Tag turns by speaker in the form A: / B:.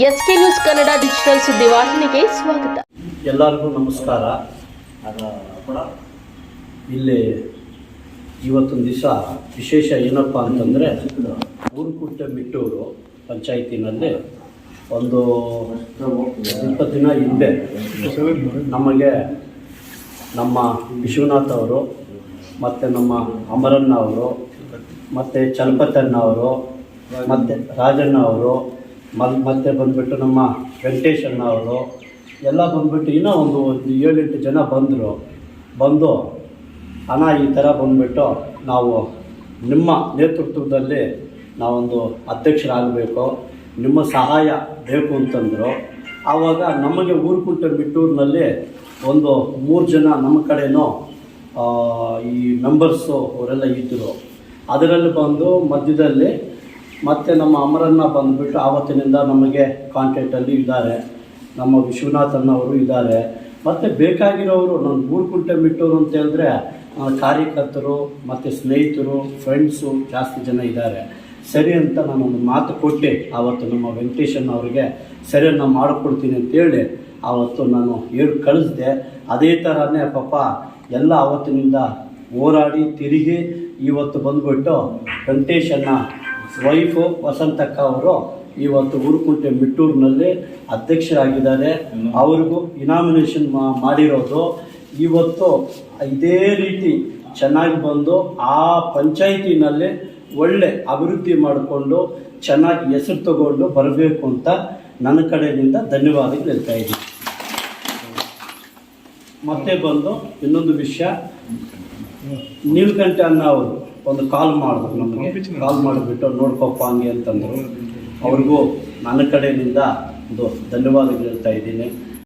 A: S K news Kannada digital ಸುದ್ದಿವಾಹಿನಿಗೆ ಸ್ವಾಗತ.
B: ಎಲ್ಲರಿಗೂ ನಮಸ್ಕಾರ. ಇಲ್ಲಿ ಇವತ್ತೊಂದು ದಿವಸ ವಿಶೇಷ ಏನಪ್ಪ ಅಂತಂದರೆ ಊರುಕುಟ್ಟೆ ಮಿಟ್ಟೂರು ಪಂಚಾಯತಿನಲ್ಲಿ ಒಂದು ಇಪ್ಪತ್ತು ದಿನ ಹಿಂದೆ ನಮಗೆ ನಮ್ಮ ವಿಶ್ವನಾಥ್ ಅವರು ಮತ್ತು ನಮ್ಮ ಅಮರಣ್ಣ ಅವರು, ಮತ್ತು ಚಲಪತಣ್ಣ ಅವರು, ಮತ್ತು ರಾಜಣ್ಣ ಅವರು ಮತ್ತೆ ಬಂದುಬಿಟ್ಟು ನಮ್ಮ ವೆಂಕಟೇಶಣ್ಣ ಅವರು ಎಲ್ಲ ಬಂದುಬಿಟ್ಟು ಇನ್ನೂ ಒಂದು ಒಂದು ಏಳೆಂಟು ಜನ ಬಂದರು. ಬಂದು ಹಣ ಈ ಥರ ಬಂದುಬಿಟ್ಟು ನಾವು ನಿಮ್ಮ ನೇತೃತ್ವದಲ್ಲಿ ನಾವೊಂದು ಅಧ್ಯಕ್ಷರಾಗಬೇಕು. ನಿಮ್ಮ ಸಹಾಯ ಬೇಕು ಅಂತಂದರು. ಆವಾಗ ನಮಗೆ ಊರು ಊರುಕುಂಟೆ ಬಿಟ್ಟೂರಿನಲ್ಲಿ ಒಂದು ಮೂರು ಜನ ನಮ್ಮ ಕಡೆಯೂ ಈ ಮೆಂಬರ್ಸು ಅವರೆಲ್ಲ ಇದ್ದರು ಅದರಲ್ಲಿ ಬಂದು ಮಧ್ಯದಲ್ಲಿ ಮತ್ತು ನಮ್ಮ ಅಮರಣ್ಣ ಬಂದುಬಿಟ್ಟು ಆವತ್ತಿನಿಂದ ನಮಗೆ ಕಾಂಟ್ಯಾಕ್ಟಲ್ಲಿ ಇದ್ದಾರೆ. ನಮ್ಮ ವಿಶ್ವನಾಥನ್ ಅವರು ಇದ್ದಾರೆ. ಮತ್ತು ಬೇಕಾಗಿರೋರು ನನ್ನ ಗೂಡುಕುಂಟೆ ಬಿಟ್ಟವರು ಅಂತ ಹೇಳಿದ್ರೆ ಕಾರ್ಯಕರ್ತರು, ಮತ್ತು ಸ್ನೇಹಿತರು ಫ್ರೆಂಡ್ಸು ಜಾಸ್ತಿ ಜನ ಇದ್ದಾರೆ. ಸರಿ ಅಂತ ನಾನು ಒಂದು ಮಾತು ಕೊಟ್ಟೆ. ಆವತ್ತು ನಮ್ಮ ವೆಂಕಟೇಶನ್ ಅವರಿಗೆ ಸರಿ ನಾನು ಮಾಡಿಕೊಡ್ತೀನಿ ಅಂತೇಳಿ ಆವತ್ತು ನಾನು ಹೇಳಿ ಕಳಿಸ್ದೆ. ಅದೇ ಥರನೇ ಪಾಪ ಎಲ್ಲ ಆವತ್ತಿನಿಂದ ಹೋರಾಡಿ, ತಿರುಗಿ ಇವತ್ತು ಬಂದುಬಿಟ್ಟು ವೆಂಕಟೇಶನ್ನ ವೈಫು ವಸಂತಕ್ಕ ಅವರು ಇವತ್ತು ಊರುಕುಂಟೆ ಮಿಟ್ಟೂರಿನಲ್ಲಿ ಅಧ್ಯಕ್ಷರಾಗಿದ್ದಾರೆ. ಅವ್ರಿಗೂ ಇನಾಮಿನೇಷನ್ ಮಾಡಿರೋದು. ಇವತ್ತು ಇದೇ ರೀತಿ ಚೆನ್ನಾಗಿ ಬಂದು ಆ ಪಂಚಾಯಿತಿನಲ್ಲಿ ಒಳ್ಳೆ ಅಭಿವೃದ್ಧಿ ಮಾಡಿಕೊಂಡು ಚೆನ್ನಾಗಿ ಹೆಸರು ತಗೊಂಡು ಬರಬೇಕು ಅಂತ ನನ್ನ ಕಡೆಯಿಂದ ಧನ್ಯವಾದಗಳು ಹೇಳ್ತಾ ಇದ್ದೀನಿ. ಮತ್ತೆ ಬಂದು ಇನ್ನೊಂದು ವಿಷಯ. ನೀಲ್ಕಂಠ ಅನ್ನ ಅವರು. ಒಂದು ಕಾಲ್ ಮಾಡಿದ್ರು ನಮಗೆ. ಕಾಲ್ ಮಾಡಿಬಿಟ್ಟು ನೋಡ್ಕೋಪ್ಪ ಹಂಗೆ ಅಂತಂದರು. ಅವ್ರಿಗೂ ನನ್ನ ಕಡೆಯಿಂದ ಒಂದು ಧನ್ಯವಾದಗಳು ಹೇಳ್ತಾ ಇದ್ದೀನಿ.